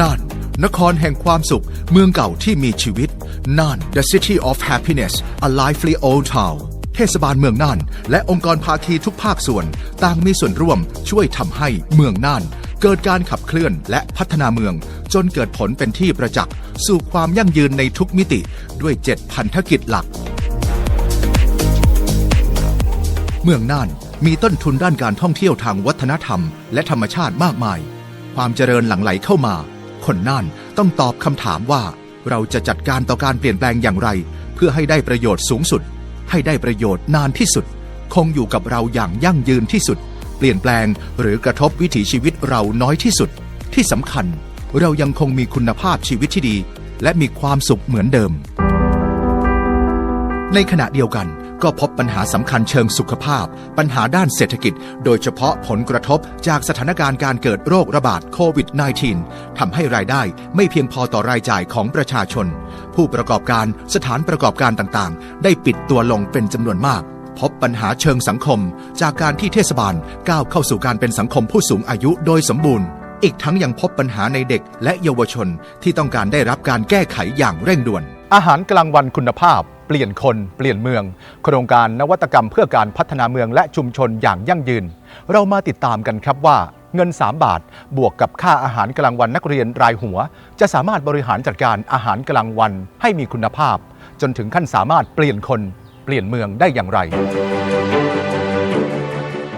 น่าน นครแห่งความสุข เมืองเก่าที่มีชีวิต น่าน The City of Happiness a lively old town เทศบาลเมืองน่าน และองค์กรภาคีทุกภาคส่วน ต่างมีส่วนร่วมช่วยทำให้เมืองน่าน เกิดการขับเคลื่อนและพัฒนาเมือง จนเกิดผลเป็นที่ประจักษ์สู่ความยั่งยืนในทุกมิติด้วย 7 พันธกิจหลัก เมืองน่านมีต้นทุนด้านการท่องเที่ยวทางวัฒนธรรม และธรรมชาติมากมาย ความเจริญหลั่งไหลเข้ามา คนน่านต้องตอบคำถามว่าเราจะจัดการต่อการเปลี่ยนแปลงอย่างไร เพื่อให้ได้ประโยชน์สูงสุด ให้ได้ประโยชน์นานที่สุด คงอยู่กับเราอย่างยั่งยืนที่สุด เปลี่ยนแปลงหรือกระทบวิถีชีวิตเราน้อยที่สุด ที่สำคัญ เรายังคงมีคุณภาพชีวิตที่ดี และมีความสุขเหมือนเดิม ในขณะเดียวกัน ก็พบปัญหาสำคัญเชิงสุขภาพ ปัญหาด้านเศรษฐกิจ โดยเฉพาะผลกระทบจากสถานการณ์การเกิดโรคระบาดโควิด -19 ทำให้รายได้ไม่เพียงพอต่อรายจ่ายของประชาชน ผู้ประกอบการสถานประกอบการต่างๆ ได้ปิดตัวลงเป็นจำนวนมาก พบปัญหาเชิงสังคม จากการที่เทศบาลก้าวเข้าสู่การเป็นสังคมผู้สูงอายุโดยสมบูรณ์อีกทั้งยังพบปัญหาในเด็กและเยาวชนที่ต้องการได้รับการแก้ไขอย่างเร่งด่วน อาหารกลางวันคุณภาพ เปลี่ยนคนเปลี่ยนเมือง โครงการนวัตกรรมเพื่อการพัฒนาเมืองและชุมชนอย่างยั่งยืน เรามาติดตามกันครับว่าเงิน 3 บาท บวกกับค่าอาหารกลางวันนักเรียนรายหัว จะสามารถบริหารจัดการอาหารกลางวันให้มีคุณภาพ จนถึงขั้นสามารถเปลี่ยนคนเปลี่ยนเมืองได้อย่างไร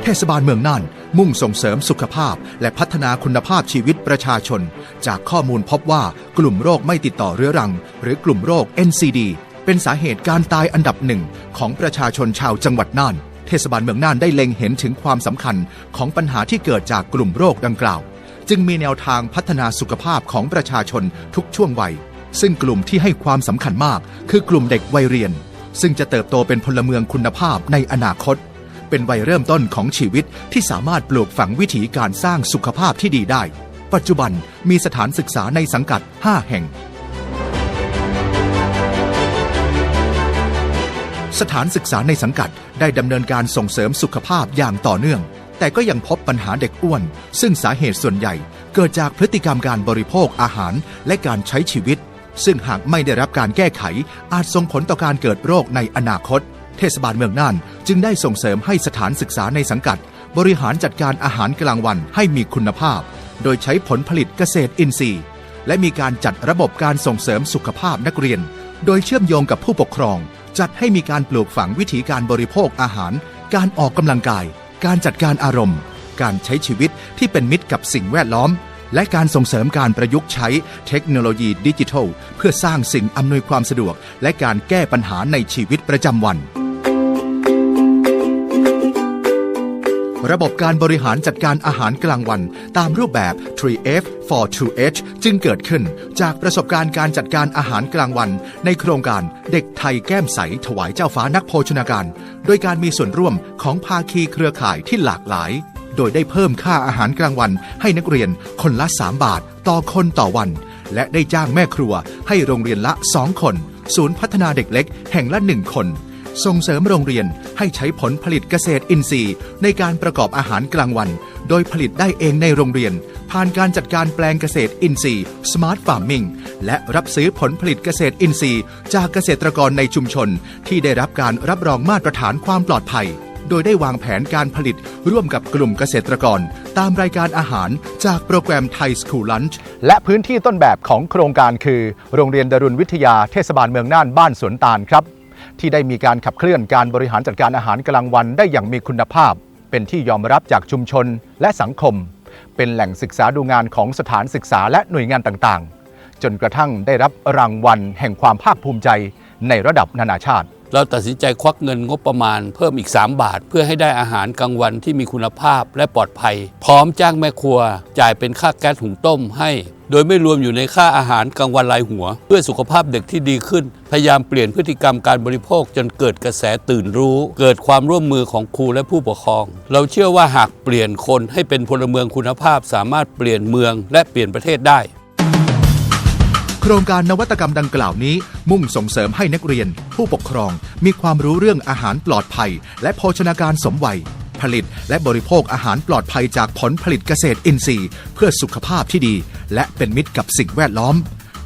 เทศบาลเมืองน่านมุ่งส่งเสริมสุขภาพ และพัฒนาคุณภาพชีวิตประชาชน จากข้อมูลพบว่ากลุ่มโรคไม่ติดต่อเรื้อรัง หรือกลุ่มโรค NCD เป็นสาเหตุการตายอันดับหนึ่งของประชาชนชาวจังหวัดน่าน เทศบาลเมืองน่านได้เล็งเห็นถึงความสำคัญของปัญหาที่เกิดจากกลุ่มโรคดังกล่าว จึงมีแนวทางพัฒนาสุขภาพของประชาชนทุกช่วงวัย ซึ่งกลุ่มที่ให้ความสำคัญมาก คือกลุ่มเด็กวัยเรียน ซึ่งจะเติบโตเป็นพลเมืองคุณภาพในอนาคต เป็นวัยเริ่มต้นของชีวิตที่สามารถปลูกฝังวิถีการสร้างสุขภาพที่ดีได้ ปัจจุบันมีสถานศึกษาในสังกัด 5 แห่ง สถานศึกษาในสังกัดได้ดำเนินการส่งเสริมสุขภาพอย่างต่อเนื่อง แต่ก็ยังพบปัญหาเด็กอ้วน ซึ่งสาเหตุส่วนใหญ่ เกิดจากพฤติกรรมการบริโภคอาหารและการใช้ชีวิต ซึ่งหากไม่ได้รับการแก้ไข อาจส่งผลต่อการเกิดโรคในอนาคต เทศบาลเมืองน่านจึงได้ส่งเสริมให้สถานศึกษาในสังกัด บริหารจัดการอาหารกลางวันให้มีคุณภาพ โดยใช้ผลผลิตเกษตรอินทรีย์ และมีการจัดระบบการส่งเสริมสุขภาพนักเรียน โดยเชื่อมโยงกับผู้ปกครอง จัดให้มีการปลูกฝังวิธีการบริโภคอาหาร การออกกำลังกาย การจัดการอารมณ์ การใช้ชีวิตที่เป็นมิตรกับสิ่งแวดล้อม และการส่งเสริมการประยุกต์ใช้เทคโนโลยีดิจิทัล เพื่อสร้างสิ่งอำนวยความสะดวก และการแก้ปัญหาในชีวิตประจำวัน ระบบการบริหารจัดการอาหารกลางวัน ตามรูปแบบ 3F for 2H จึงเกิดขึ้นจากประสบการณ์การจัดการอาหารกลางวัน ในโครงการเด็กไทยแก้มใสถวายเจ้าฟ้านักโภชนาการ โดยการมีส่วนร่วมของภาคีเครือข่ายที่หลากหลาย โดยได้เพิ่มค่าอาหารกลางวัน ให้นักเรียนคนละ 3 บาท ต่อคนต่อวัน และได้จ้างแม่ครัวให้โรงเรียนละ 2 คน ศูนย์พัฒนาเด็กเล็ก แห่งละ 1 คน ส่งเสริมโรงเรียนให้ใช้ผลผลิตเกษตรอินทรีย์ ในการประกอบอาหารกลางวัน โดยผลิตได้เองในโรงเรียน ผ่านการจัดการแปลงเกษตรอินทรีย์ Smart Farming และรับซื้อผลผลิตเกษตรอินทรีย์ จากเกษตรกรในชุมชน ที่ได้รับการรับรองมาตรฐานความปลอดภัย โดยได้วางแผนการผลิตร่วมกับกลุ่มเกษตรกร ตามรายการอาหารจากโปรแกรมไทยสคูลลันช์และพื้นที่ต้นแบบของโครงการคือ โรงเรียนดารุณวิทยาเทศบาลเมืองน่านบ้านสวนตาลครับ ที่ได้มีการขับเคลื่อนการบริหารจัดการอาหารกลางวันได้อย่างมีคุณภาพ เป็นที่ยอมรับจากชุมชนและสังคม เป็นแหล่งศึกษาดูงานของสถานศึกษาและหน่วยงานต่างๆ จนกระทั่งได้รับรางวัลแห่งความภาคภูมิใจในระดับนานาชาติ เราตัดสินใจควักเงินงบประมาณเพิ่มอีก 3 บาท เพื่อให้ได้อาหารกลางวันที่มีคุณภาพและปลอดภัย พร้อมจ้างแม่ครัว จ่ายเป็นค่าแก๊สหุงต้มให้ โดยไม่รวมอยู่ในค่าอาหารกลางวันรายหัว เพื่อสุขภาพเด็กที่ดีขึ้น พยายามเปลี่ยนพฤติกรรมการบริโภคจนเกิดกระแสตื่นรู้ เกิดความร่วมมือของครูและผู้ปกครอง เราเชื่อว่าหากเปลี่ยนคนให้เป็นพลเมืองคุณภาพ สามารถเปลี่ยนเมืองและเปลี่ยนประเทศได้โครงการนวัตกรรมดังกล่าวนี้ มุ่งส่งเสริมให้นักเรียน ผู้ปกครองมีความรู้เรื่องอาหารปลอดภัย และโภชนาการสมวัย ผลิต และบริโภคอาหารปลอดภัยจากผลผลิตเกษตรอินทรีย์ เพื่อสุขภาพที่ดี และเป็นมิตรกับสิ่งแวดล้อม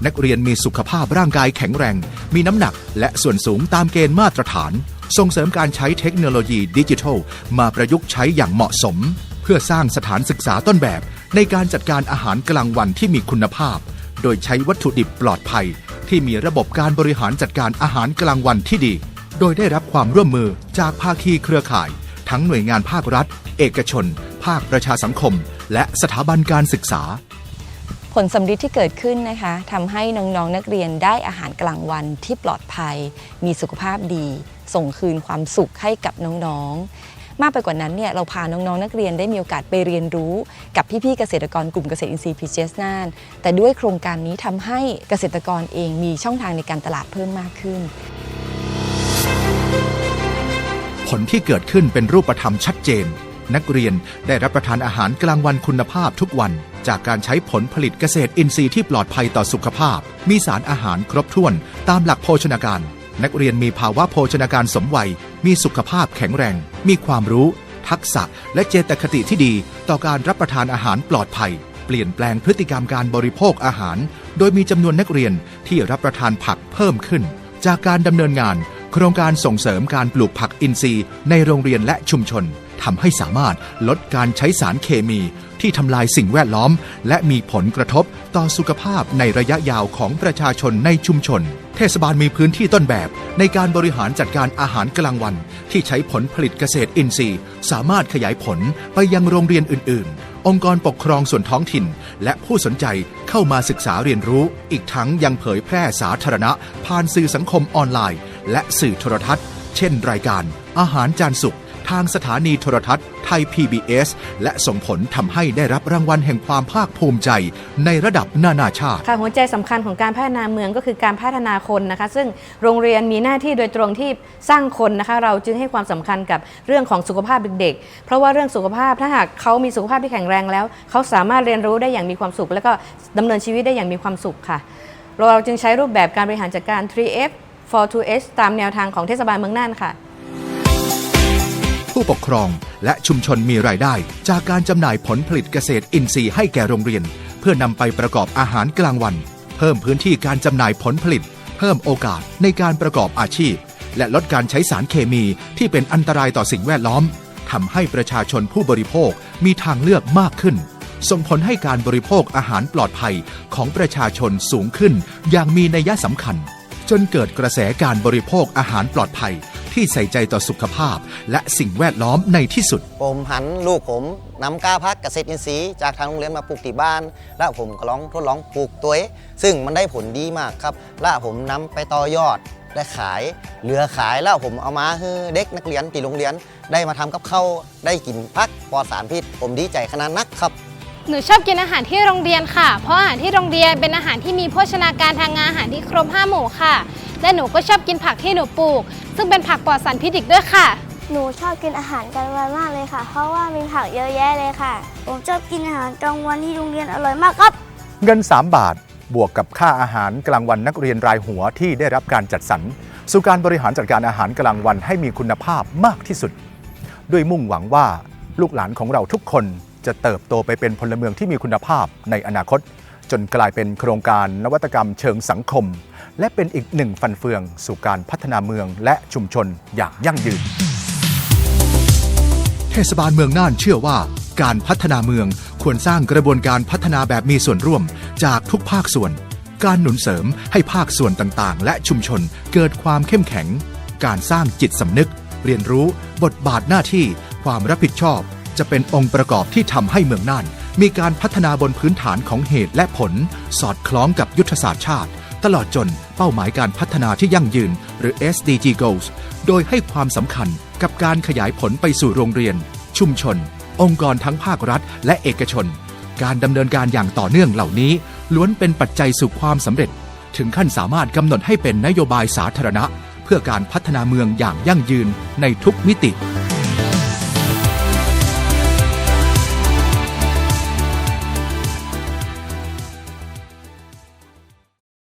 นักเรียนมีสุขภาพร่างกายแข็งแรง มีน้ำหนักและส่วนสูงตามเกณฑ์มาตรฐาน ส่งเสริมการใช้เทคโนโลยีดิจิทัล มาประยุกต์ใช้อย่างเหมาะสม เพื่อสร้างสถานศึกษาต้นแบบ ในการจัดการอาหารกลางวันที่มีคุณภาพ โดยใช้วัตถุดิบปลอดภัย ที่มีระบบการบริหารจัดการอาหารกลางวันที่ดี โดยได้รับความร่วมมือจากภาคีเครือข่าย ทั้งหน่วยงานภาครัฐ เอกชน ภาคประชาสังคม และสถาบันการศึกษา ผลสำลิดที่เกิดขึ้นนะคะทำให้น้องๆนักเรียนได้อาหารกลางวันที่ปลอดภัย มีสุขภาพดี ส่งคืนความสุขให้กับน้องๆ มากไปกว่านั้นเนี่ยเราพาน้องๆนักเรียนได้มีโอกาสไปเรียนรู้ กับพี่ๆเกษตรกรกลุ่มเกษตรอินทรีย์พีเจสน่านแต่ด้วยโครงการนี้ทำให้เกษตรกรเองมีช่องทางในการตลาดเพิ่มมากขึ้น ผลที่เกิดขึ้นเป็นรูปธรรมชัดเจน นักเรียนได้รับประทานอาหารกลางวันคุณภาพทุกวัน จากการใช้ผลผลิตเกษตรอินทรีย์ที่ปลอดภัยต่อสุขภาพ มีสารอาหารครบถ้วน ตามหลักโภชนาการ นักเรียนมีภาวะโภชนาการสมวัย มีสุขภาพแข็งแรง มีความรู้ ทักษะ และเจตคติที่ดี ต่อการรับประทานอาหารปลอดภัย เปลี่ยนแปลงพฤติกรรมการบริโภคอาหาร โดยมีจำนวนนักเรียนที่รับประทานผักเพิ่มขึ้น จากการดำเนินงาน ครงการส่งเสริมการปลูกผักอินทรีย์ ในโรงเรียนและชุมชนทำให้สามารถลดการใช้สารเคมีที่ทำลายสิ่งแวดล้อม และมีผลกระทบต่อสุขภาพในระยะยาวของประชาชนในชุมชน เทศบาลมีพื้นที่ต้นแบบในการบริหารจัดการอาหารกลางวัน ที่ใช้ผลผลิตเกษตรอินทรีย์ สามารถขยายผลไปยังโรงเรียนอื่น ๆ องค์กรปกครองส่วนท้องถิ่น และผู้สนใจเข้ามาศึกษาเรียนรู้ อีกทั้งยังเผยแพร่สาธารณะผ่านสื่อสังคมออนไลน์ และสื่อโทรทัศน์ เช่นรายการ อาหารจานสุขทางสถานีโทรทัศน์ไทย PBS และส่งผลทำให้ได้รับรางวัลแห่งความภาคภูมิใจ ในระดับนานาชาติ ค่ะหัวใจสำคัญของการพัฒนาเมืองก็คือการพัฒนาคนนะคะ ซึ่งโรงเรียนมีหน้าที่โดยตรงที่สร้างคนนะคะ เราจึงให้ความสำคัญกับเรื่องของสุขภาพเด็กๆ เพราะว่าเรื่องสุขภาพถ้าหากเขามีสุขภาพที่แข็งแรงแล้ว เขาสามารถเรียนรู้ได้อย่างมีความสุข แล้วก็ดำเนินชีวิตได้อย่างมีความสุขค่ะ เราจึงใช้รูปแบบการบริหารจัดการ 3F 4 2 h ตามแนวทางของเทศบาลเมืองน่านค่ะ ผู้ปกครองและชุมชนมีรายได้ จากการจำหน่ายผลผลิตเกษตรอินทรีย์ให้แก่โรงเรียน เพื่อนำไปประกอบอาหารกลางวัน เพิ่มพื้นที่การจำหน่ายผลผลิต เพิ่มโอกาสในการประกอบอาชีพ และลดการใช้สารเคมีที่เป็นอันตรายต่อสิ่งแวดล้อมทำให้ประชาชนผู้บริโภคมีทางเลือกมากขึ้น ส่งผลให้การบริโภคอาหารปลอดภัยของประชาชนสูงขึ้น อย่างมีนัยสำคัญ จนเกิดกระแสการบริโภคอาหารปลอดภัย ที่ใส่ใจต่อสุขภาพ และสิ่งแวดล้อมในที่สุด ผมหันลูกผมนำกล้าพักเกษตรอินทรีย์จากทางโรงเรียนมาปลูกที่บ้าน และผมก็ลองทดลองปลูกตัวเองซึ่งมันได้ผลดีมากครับ และผมนำไปต่อยอดและขาย เหลือขายแล้วผมเอามาให้เด็กนักเรียนที่โรงเรียน ได้มาทำกับข้าวได้กินพักปลอดสารพิษ ผมดีใจขนาดนักครับ หนูชอบกินอาหารที่โรงเรียนค่ะ เพราะอาหารที่โรงเรียนเป็นอาหารที่มีโภชนาการทางอาหารที่ครบห้าหมู่ค่ะ และหนูก็ชอบกินผักที่หนูปลูก ซึ่งเป็นผักปลอดสารพิษอีกด้วยค่ะ หนูชอบกินอาหารกลางวันมากเลยค่ะ เพราะว่ามีผักเยอะแยะเลยค่ะ ผมชอบกินอาหารกลางวันที่โรงเรียนอร่อยมากครับ เงิน 3 บาท บวกกับค่าอาหารกลางวันนักเรียนรายหัวที่ได้รับการจัดสรรสู่การบริหารจัดการอาหารกลางวันให้มีคุณภาพมากที่สุด ด้วยมุ่งหวังว่าลูกหลานของเราทุกคน จะเติบโตไปเป็นพลเมืองที่มีคุณภาพในอนาคต จนกลายเป็นโครงการนวัตกรรมเชิงสังคม และเป็นอีกหนึ่งฟันเฟืองสู่การพัฒนาเมืองและชุมชนอย่างยั่งยืน เทศบาลเมืองน่านเชื่อว่าการพัฒนาเมืองควรสร้างกระบวนการพัฒนาแบบมีส่วนร่วมจากทุกภาคส่วน การหนุนเสริมให้ภาคส่วนต่างๆ และชุมชนเกิดความเข้มแข็ง การสร้างจิตสำนึก เรียนรู้ บทบาทหน้าที่ ความรับผิดชอบ จะเป็นองค์ประกอบที่ทำให้เมืองน่าน มีการพัฒนาบนพื้นฐานของเหตุและผล สอดคล้องกับยุทธศาสตร์ชาติ ตลอดจนเป้าหมายการพัฒนาที่ยั่งยืน หรือ SDG Goals โดยให้ความสำคัญกับการขยายผลไปสู่โรงเรียน ชุมชน องค์กรทั้งภาครัฐ และเอกชน การดำเนินการอย่างต่อเนื่องเหล่านี้ ล้วนเป็นปัจจัยสู่ความสำเร็จ ถึงขั้นสามารถกำหนดให้เป็นนโยบายสาธารณะ เพื่อการพัฒนาเมืองอย่างยั่งยืนในทุกมิติ